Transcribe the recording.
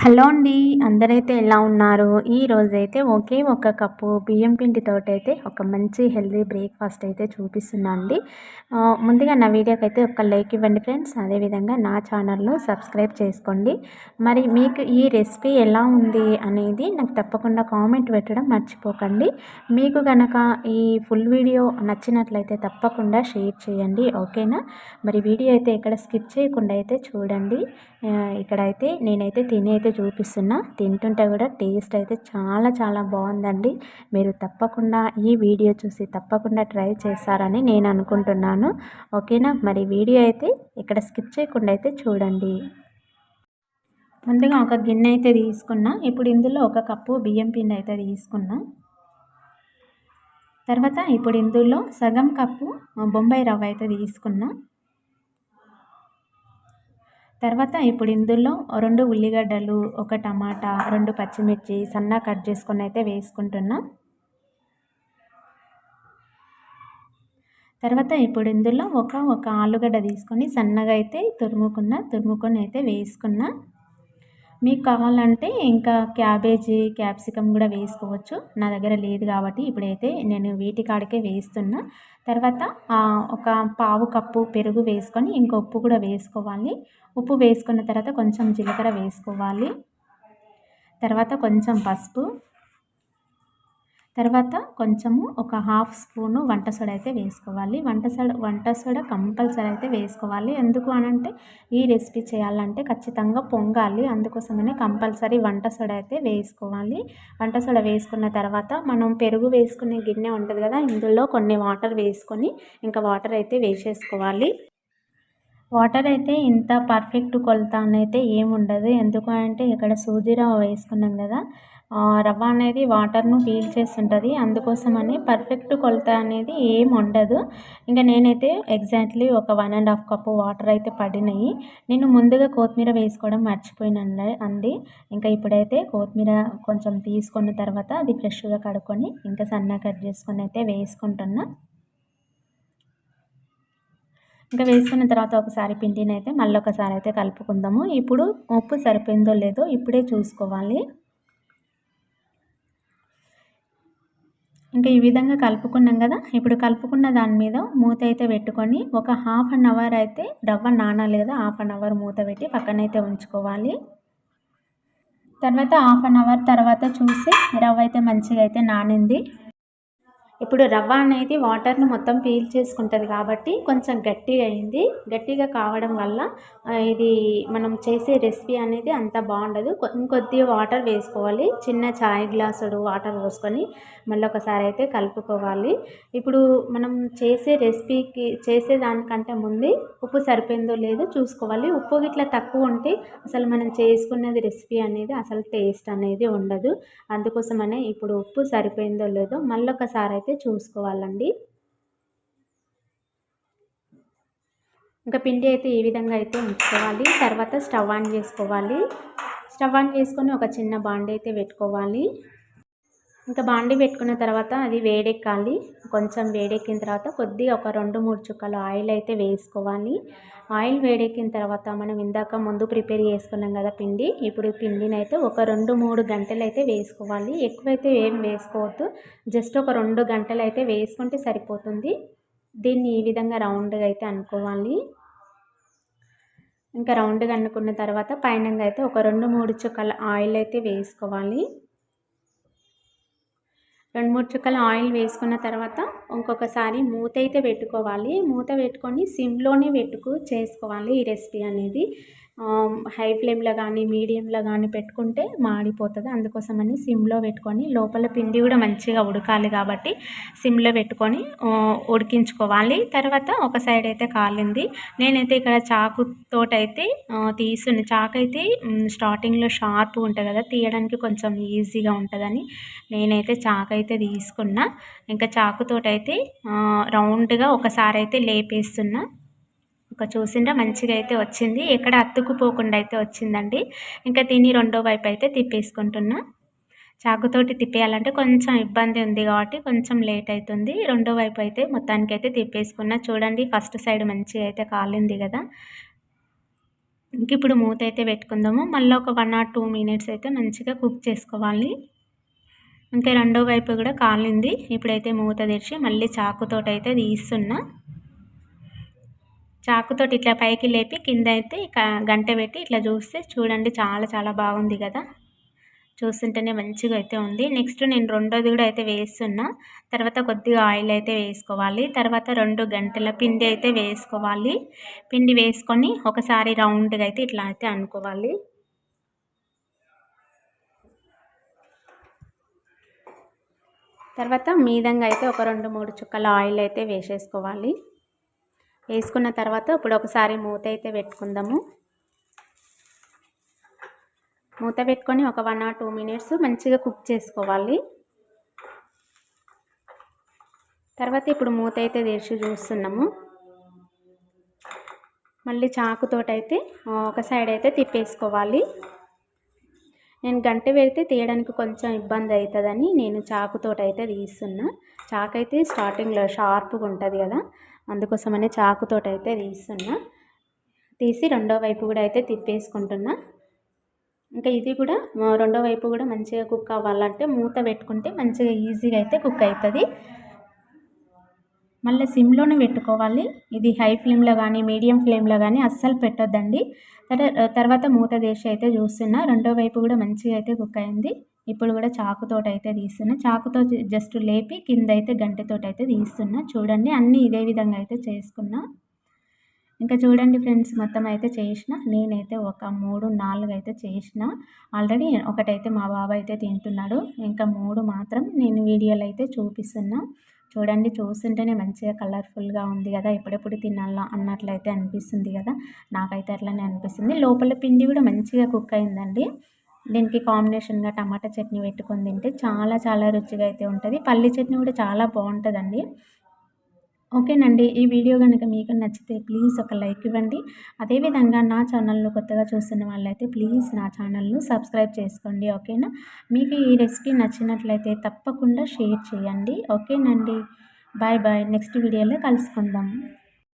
Hello అండి అందరైతే ఎలా ఉన్నారు? ఈ రోజైతే ఒకే ఒక కప్పు బియ్యం పిండితో అయితే ఒక మంచి హెల్దీ బ్రేక్ఫాస్ట్ అయితే చూపిస్తున్నా అండి ముందుగా నా వీడియోకి అయితే ఒక లైక్ ఇవ్వండి ఫ్రెండ్స్. అదేవిధంగా నా ఛానల్లో సబ్స్క్రైబ్ చేసుకోండి. మరి మీకు ఈ రెసిపీ ఎలా ఉంది అనేది నాకు తప్పకుండా కామెంట్ పెట్టడం మర్చిపోకండి. మీకు కనుక ఈ ఫుల్ వీడియో నచ్చినట్లయితే తప్పకుండా షేర్ చేయండి ఓకేనా? మరి వీడియో అయితే ఇక్కడ స్కిప్ చేయకుండా అయితే చూడండి. ఇక్కడైతే నేనైతే తినే అయితే చూపిస్తున్నా తింటుంటే కూడా టేస్ట్ అయితే చాలా చాలా బాగుందండి. మీరు తప్పకుండా ఈ వీడియో చూసి తప్పకుండా ట్రై చేస్తారని నేను అనుకుంటున్నాను. ఓకేనా? మరి వీడియో అయితే ఇక్కడ స్కిప్ చేయకుండా అయితే చూడండి. ముందుగా ఒక గిన్నె అయితే తీసుకున్నా. ఇప్పుడు ఇందులో ఒక కప్పు బియ్యం పిండి అయితే తీసుకున్నా. తర్వాత ఇప్పుడు ఇందులో సగం కప్పు బొంబాయి రవ్వ అయితే తీసుకున్నా. తర్వాత ఇప్పుడు ఇందులో రెండు ఉల్లిగడ్డలు ఒక టమాటా రెండు పచ్చిమిర్చి సన్న కట్ చేసుకొని అయితే వేసుకుంటున్నా. తర్వాత ఇప్పుడు ఇందులో ఒక ఒక ఆలుగడ్డ తీసుకొని సన్నగా అయితే తురుముకున్న తురుముకొని అయితే వేసుకున్నా. మీకు కావాలంటే ఇంకా క్యాబేజీ క్యాప్సికమ్ కూడా వేసుకోవచ్చు. నా దగ్గర లేదు కాబట్టి ఇప్పుడైతే నేను వీటి కాడికే వేస్తున్నా. తర్వాత ఒక పావు కప్పు పెరుగు వేసుకొని ఇంకో ఉప్పు కూడా వేసుకోవాలి. ఉప్పు వేసుకున్న తర్వాత కొంచెం జీలకర్ర వేసుకోవాలి. తర్వాత కొంచెం పసుపు. తర్వాత కొంచెము ఒక హాఫ్ స్పూను వంట సోడ అయితే వేసుకోవాలి. వంట సోడ వంట సోడ కంపల్సరీ అయితే వేసుకోవాలి. ఎందుకు అనంటే ఈ రెసిపీ చేయాలంటే ఖచ్చితంగా పొంగాలి. అందుకోసమనే కంపల్సరీ వంట సోడ అయితే వేసుకోవాలి. వంట సోడ వేసుకున్న తర్వాత మనం పెరుగు వేసుకునే గిన్నె ఉంటుంది కదా ఇందులో కొన్ని వాటర్ వేసుకొని ఇంకా వాటర్ అయితే వేసేసుకోవాలి. వాటర్ అయితే ఇంత పర్ఫెక్ట్ కొలత అయితే ఏముండదు. ఎందుకు అంటే ఇక్కడ సూజీ వేసుకున్నాం కదా రవ్వ అనేది వాటర్ను పీల్చేస్తుంటుంది అందుకోసమని పర్ఫెక్ట్ కొలత అనేది ఏం ఉండదు. ఇంకా నేనైతే ఎగ్జాక్ట్లీ ఒక one and half cup water అయితే పడినాయి. నేను ముందుగా కొత్తిమీర వేసుకోవడం మర్చిపోయిన అంది ఇంకా ఇప్పుడైతే కొత్తిమీర కొంచెం తీసుకున్న తర్వాత అది ఫ్రెష్గా కడుక్కొని ఇంకా సన్నగా కట్ చేసుకొని అయితే వేసుకుంటున్నా. ఇంకా వేసుకున్న తర్వాత ఒకసారి పిండిని అయితే మళ్ళీ ఒకసారి అయితే కలుపుకుందాము. ఇప్పుడు ఉప్పు సరిపోయిందో లేదో ఇప్పుడే చూసుకోవాలి. ఇంకా ఈ విధంగా కలుపుకున్నాం కదా. ఇప్పుడు కలుపుకున్న దాని మీద మూత అయితే పెట్టుకొని ఒక హాఫ్ అన్ అవర్ అయితే రవ్వ నానాలి కదా. హాఫ్ అన్ అవర్ మూత పెట్టి పక్కనైతే ఉంచుకోవాలి. తర్వాత హాఫ్ అన్ అవర్ తర్వాత చూసి రవ్వ అయితే మంచిగా అయితే నానింది. ఇప్పుడు రవ్వ అనేది వాటర్ని మొత్తం పీల్ చేసుకుంటుంది కాబట్టి కొంచెం గట్టిగా అయింది. గట్టిగా కావడం వల్ల ఇది మనం చేసే రెసిపీ అనేది అంత బాగుండదు. ఇంకొద్ది వాటర్ వేసుకోవాలి. చిన్న చాయ్ గ్లాసుడు వాటర్ పోసుకొని మళ్ళీ ఒకసారి అయితే కలుపుకోవాలి. ఇప్పుడు మనం చేసే రెసిపీకి చేసే దానికంటే ముందే ఉప్పు సరిపోయిందో లేదో చూసుకోవాలి. ఉప్పు గిట్ల తక్కువ ఉంటే అసలు మనం చేసుకునేది రెసిపీ అనేది అసలు టేస్ట్ అనేది ఉండదు. అందుకోసమనే ఇప్పుడు ఉప్పు సరిపోయిందో లేదో మళ్ళీ ఒకసారి అయితే చూసుకోవాలండి. ఇంకా పిండి అయితే ఈ విధంగా అయితే ఉంచుకోవాలి. తర్వాత స్టవ్ ఆన్ చేసుకోవాలి. స్టవ్ ఆన్ చేసుకొని ఒక చిన్న బాండి అయితే పెట్టుకోవాలి. ఇంకా బాండి పెట్టుకున్న తర్వాత అది వేడెక్కాలి. కొంచెం వేడెక్కిన తర్వాత కొద్దిగా ఒక రెండు మూడు చుక్కలు ఆయిల్ అయితే వేసుకోవాలి. ఆయిల్ వేడెక్కిన తర్వాత మనం ఇందాక ముందు ప్రిపేర్ చేసుకున్నాం కదా పిండి. ఇప్పుడు పిండిని అయితే ఒక రెండు మూడు గంటలు అయితే వేసుకోవాలి. ఎక్కువైతే ఏం వేసుకోవద్దు. జస్ట్ ఒక రెండు గంటలు అయితే వేసుకుంటే సరిపోతుంది. దీన్ని ఈ విధంగా రౌండ్గా అయితే అనుకోవాలి. ఇంకా రౌండ్గా అనుకున్న తర్వాత పైన అయితే ఒక రెండు మూడు చుక్కల ఆయిల్ అయితే వేసుకోవాలి. రెండు మూడు చుక్కల ఆయిల్ వేసుకున్న తర్వాత ఇంకొకసారి మూత అయితే పెట్టుకోవాలి. మూత పెట్టుకొని సిమ్లోనే పెట్టుకు చేసుకోవాలి ఈ రెసిపీ అనేది. హై ఫ్లేమ్లో కానీ మీడియంలో కానీ పెట్టుకుంటే మాడిపోతుంది. అందుకోసమని సిమ్లో పెట్టుకొని లోపల పిండి కూడా మంచిగా ఉడకాలి కాబట్టి సిమ్లో పెట్టుకొని ఉడికించుకోవాలి. తర్వాత ఒక సైడ్ అయితే కాలింది. నేనైతే ఇక్కడ చాకుతోటైతే తీసుకుని చాకు అయితే స్టార్టింగ్లో షార్ప్ ఉంటుంది కదా తీయడానికి కొంచెం ఈజీగా ఉంటుందని నేనైతే చాకు అయితే తీసుకున్నా. ఇంకా చాకుతోటైతే రౌండ్గా ఒకసారి అయితే లేపేస్తున్నా. ఒక చూసిండ్రా మంచిగా అయితే వచ్చింది. ఎక్కడ అత్తుకుపోకుండా అయితే వచ్చిందండి. ఇంకా తిని రెండో వైపు అయితే తిప్పేసుకుంటున్నా. చాకుతోటి తిప్పేయాలంటే కొంచెం ఇబ్బంది ఉంది కాబట్టి కొంచెం లేట్ అవుతుంది. రెండో వైపు అయితే మొత్తానికి అయితే తిప్పేసుకున్నా. చూడండి ఫస్ట్ సైడ్ మంచిగా అయితే కాలింది కదా. ఇంక ఇప్పుడు మూత అయితే పెట్టుకుందాము. మళ్ళీ ఒక వన్ ఆర్ టూ మినిట్స్ అయితే మంచిగా కుక్ చేసుకోవాలి. ఇంకా రెండో వైపు కూడా కాలింది. ఇప్పుడైతే మూత తెరిచి మళ్ళీ చాకుతోటి అయితే తీస్తున్నా. చాకుతోటి ఇట్లా పైకి లేపి కింద అయితే గంట పెట్టి ఇట్లా చూస్తే చూడండి చాలా చాలా బాగుంది కదా. చూస్తుంటేనే మంచిగా అయితే ఉంది. నెక్స్ట్ నేను రెండోది కూడా అయితే వేస్తున్నా. తర్వాత కొద్దిగా ఆయిల్ అయితే వేసుకోవాలి. తర్వాత రెండు గంటల పిండి అయితే వేసుకోవాలి. పిండి వేసుకొని ఒకసారి రౌండ్గా అయితే ఇట్లా అయితే అనుకోవాలి. తర్వాత మీదంగా అయితే ఒక రెండు మూడు చుక్కల ఆయిల్ అయితే వేసేసుకోవాలి. వేసుకున్న తర్వాత ఇప్పుడు ఒకసారి మూత అయితే పెట్టుకుందాము. మూత పెట్టుకొని ఒక వన్ ఆర్ టూ మినిట్స్ మంచిగా కుక్ చేసుకోవాలి. తర్వాత ఇప్పుడు మూత అయితే తెరిచి చూస్తున్నాము. మళ్ళీ చాకుతోటైతే ఒక సైడ్ అయితే తిప్పేసుకోవాలి. నేను గంట పెడితే తీయడానికి కొంచెం ఇబ్బంది అవుతుందని నేను చాకుతోటి అయితే తీస్తున్నా చాకు అయితే స్టార్టింగ్లో షార్ప్గా ఉంటుంది కదా. అందుకోసమనే చాకుతోటి అయితే తీస్తున్నా. తీసి రెండో వైపు కూడా అయితే తిప్పేసుకుంటున్నా. ఇంకా ఇది కూడా రెండో వైపు కూడా మంచిగా కుక్ అవ్వాలంటే మూత పెట్టుకుంటే మంచిగా ఈజీగా అయితే కుక్ అవుతుంది. మళ్ళీ సిమ్లోనే పెట్టుకోవాలి. ఇది హై ఫ్లేమ్లో కానీ మీడియం ఫ్లేమ్లో కానీ అస్సలు పెట్టొద్దండి. తర్వాత మూత తీసి అయితే చూస్తున్నా. రెండో వైపు కూడా మంచిగా అయితే కుక్ అయింది. ఇప్పుడు కూడా చాకుతోటి అయితే తీస్తున్నా. చాకుతో జస్ట్ లేపి కింద అయితే గంటతోటి అయితే తీస్తున్నా. చూడండి అన్నీ ఇదే విధంగా అయితే చేసుకున్నా. ఇంకా చూడండి ఫ్రెండ్స్ మొత్తం అయితే చేసిన. నేనైతే ఒక మూడు నాలుగు అయితే చేసిన. ఆల్రెడీ ఒకటైతే మా బాబాయ్ అయితే తింటున్నాడు. ఇంకా మూడు మాత్రం నేను వీడియోలు అయితే చూపిస్తున్నా. చూడండి చూస్తుంటేనే మంచిగా కలర్ఫుల్గా ఉంది కదా. ఎప్పుడెప్పుడు తినాలా అన్నట్లయితే అనిపిస్తుంది కదా. నాకైతే అట్లనే అనిపిస్తుంది. లోపల పిండి కూడా మంచిగా కుక్ అయిందండి. దీనికి కాంబినేషన్గా టమాటా చట్నీ పెట్టుకొని తింటే చాలా చాలా రుచిగా అయితే ఉంటుంది. పల్లి చట్నీ కూడా చాలా బాగుంటుందండి. ఓకేనండి ఈ వీడియో కనుక మీకు నచ్చితే ప్లీజ్ ఒక లైక్ ఇవ్వండి. అదేవిధంగా నా ఛానల్ను కొత్తగా చూస్తున్న వాళ్ళైతే ప్లీజ్ నా ఛానల్ను సబ్స్క్రైబ్ చేసుకోండి ఓకేనా? మీకు ఈ రెసిపీ నచ్చినట్లయితే తప్పకుండా షేర్ చేయండి. ఓకేనండి బాయ్ బాయ్. నెక్స్ట్ వీడియోలో కలుసుకుందాం.